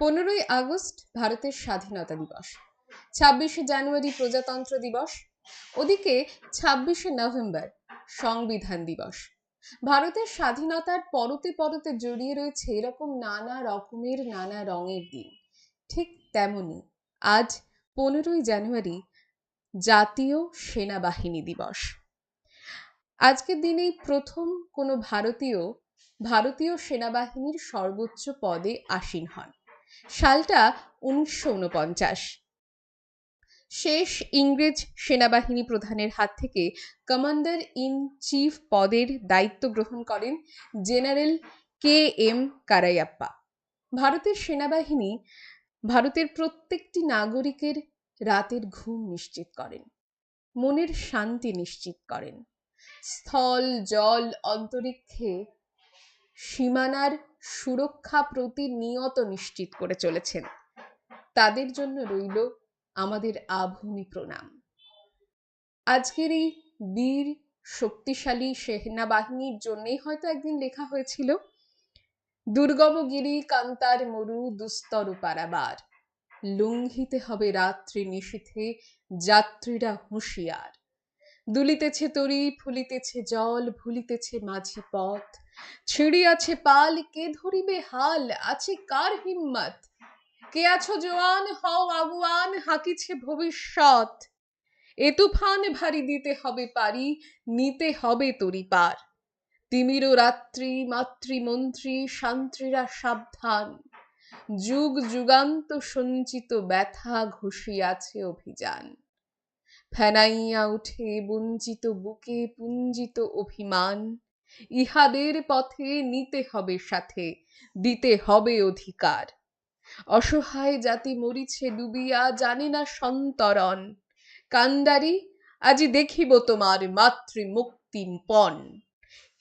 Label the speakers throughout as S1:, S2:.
S1: পনেরোই আগস্ট ভারতের স্বাধীনতা দিবস। ছাব্বিশে জানুয়ারি প্রজাতন্ত্র দিবস। ওদিকে ছাব্বিশে নভেম্বর সংবিধান দিবস। ভারতের স্বাধীনতার পরতে পরতে জড়িয়ে রয়েছে এরকম নানা রকমের নানা রঙের দিন। ঠিক তেমনি আজ পনেরোই জানুয়ারি জাতীয় সেনাবাহিনী দিবস। আজকের দিনেই প্রথম কোনো ভারতীয় ভারতীয় সেনাবাহিনীর সর্বোচ্চ পদে আসীন হন। সালটা উনিশশো উনপঞ্চাশ শেষ ইংরেজ সেনাবাহিনী প্রধানের হাত থেকে কমান্ডার ইন চিফ পদের দায়িত্ব গ্রহণ করেন জেনারেল কে এম কারাইয়াপ্পা। ভারতের সেনাবাহিনী ভারতের প্রত্যেকটি নাগরিকের রাতের ঘুম নিশ্চিত করেন, মনের শান্তি নিশ্চিত করেন। স্থল, জল, অন্তরিক্ষে সীমানার সুরক্ষা প্রতিনিয়ত নিশ্চিত করে চলেছেন। তাদের জন্য রইল আমাদের আভূমি প্রণাম। আজকের এই বীর, শক্তিশালী সেনাবাহিনীর জন্যই হয়তো একদিন লেখা হয়েছিল, দুর্গম গিরি কান্তার মরু দুস্তর পারাবার। লুঙ্ঘিতে হবে রাত্রি নিশীথে যাত্রীরা হুঁশিয়ার। দুলিতেছে তরি, ফুলিতেছে জল, ভুলিতেছে মাঝি পথ। ছিঁড়িয়াছে পাল, কে ধরিবে হাল? আছে কার হিম্মত? কে আছো জোয়ান? হও আগুয়ান হাকিছে ভবিষ্যৎ। এ তুফান ভারী দিতে হবে পারি, নিতে হবে তরি পার। তিমির রাত্রি, মাতৃমন্ত্রী শান্ত্রীরা সাবধান। যুগ যুগান্ত সঞ্চিত ব্যথা ঘষিয়াছে অভিযান। ফেনাইয়া উঠে বঞ্চিত বুকে পুঞ্জিত অভিমান। ইহাদের পথে নিতে হবে সাথে, দিতে হবে অধিকার। অসহায় জাতি মরিছে ডুবিয়া, জানে না সন্তরণ। কান্দারি, আজি দেখিব তোমার মাতৃ মুক্তি পণ।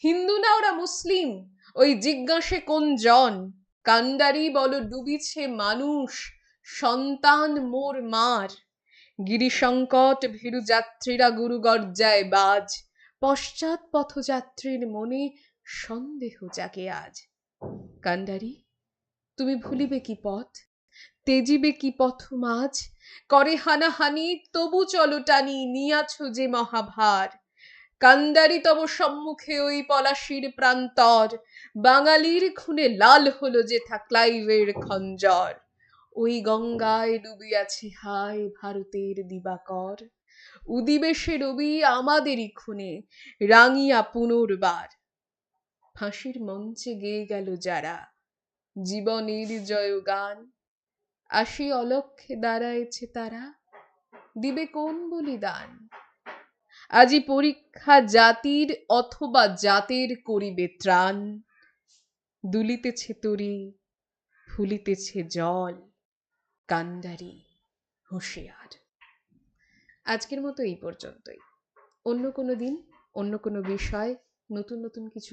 S1: হিন্দু না ওরা মুসলিম? ওই জিজ্ঞাসে কোন জন? কান্দারি বল, ডুবিছে মানুষ, সন্তান মোর মার। গিরিসংকট ভীরু যাত্রীরা গুরু গর্জায় বাজ। পশ্চাৎ পথযাত্রীর মনে সন্দেহ জাগে আজ। কান্ডারি, তুমি ভুলিবে কি পথ? তেজিবে কি পথ মাঝ? করে হানাহানি, তবু চলো টানি, নিয়াছ যে মহাভার। কান্দারি তব সম্মুখে ওই পলাশির প্রান্তর। বাঙালির খুনে লাল হলো যে থাকলাইভের খঞ্জর। ওই গঙ্গায় ডুবিয়াছে হায় ভারতের দিবাকর। উদিবেশে রবি আমাদেরই খুনে, রাঙিয়া পুনর্বার। ফাঁসির মঞ্চে গেয়ে গেল যারা, জীবনের জয় গান। আসি অলক্ষে দাঁড়ায়েছে তারা, দিবে কোন বলিদান? আজি পরীক্ষা জাতির অথবা জাতের করিবে ত্রাণ। দুলিতেছে তরি, ফুলিতেছে জল কান্ডারি হুঁশিয়ার। আজকের মতো এই পর্যন্তই। অন্য কোনো দিন অন্য কোনো বিষয় নতুন নতুন কিছু